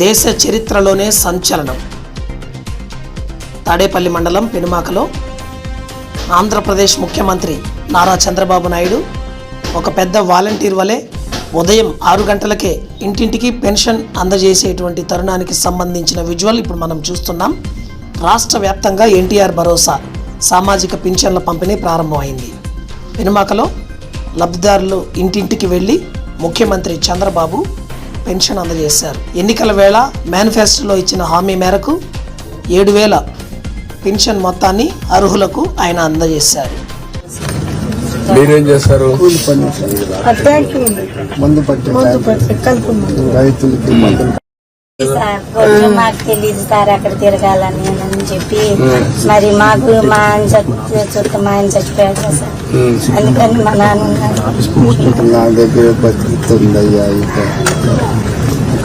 దేశ చరిత్రలోనే సంచలనం. తాడేపల్లి మండలం పెనుమాకలో ఆంధ్రప్రదేశ్ ముఖ్యమంత్రి నారా చంద్రబాబు నాయుడు ఒక పెద్ద వాలంటీర్ వలె ఉదయం ఆరు గంటలకే ఇంటింటికి పెన్షన్ అందజేసేటువంటి తరుణానికి సంబంధించిన విజువల్ ఇప్పుడు మనం చూస్తున్నాం. రాష్ట్ర వ్యాప్తంగా ఎన్టీఆర్ భరోసా సామాజిక పింఛన్ల పంపిణీ ప్రారంభమైంది. పెనుమాకలో లబ్ధిదారులు ఇంటింటికి వెళ్ళి ముఖ్యమంత్రి చంద్రబాబు పెన్షన్ అందజేశారు. ఎన్నికల వేళ మేనిఫెస్టోలో ఇచ్చిన హామీ మేరకు ఏడు వేల పెన్షన్ మొత్తాన్ని అర్హులకు ఆయన అందజేశారు. మీరేం చేస్తారు మందు రైతులకి సార్ కొంచెం మాకు తెలియదు సార్ అక్కడ తిరగాలని అని చెప్పి. మరి మాకు మా ఆయన చుట్టూ మా ఆయన చచ్చిపోయాడు కదా సార్. అందుకని మా నాన్న నా దగ్గర బతుకుతుందయ్యా ఇక.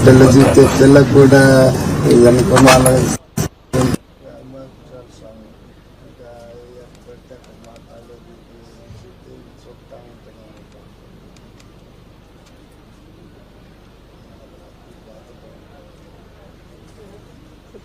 పిల్ల చూస్తే పిల్ల కూడా వెనక వాళ్ళ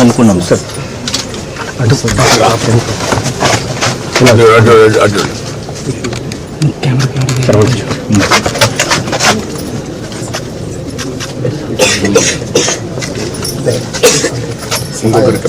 అనుకున్నాం సార్ అటు అటు అటు ఇంకొకరికి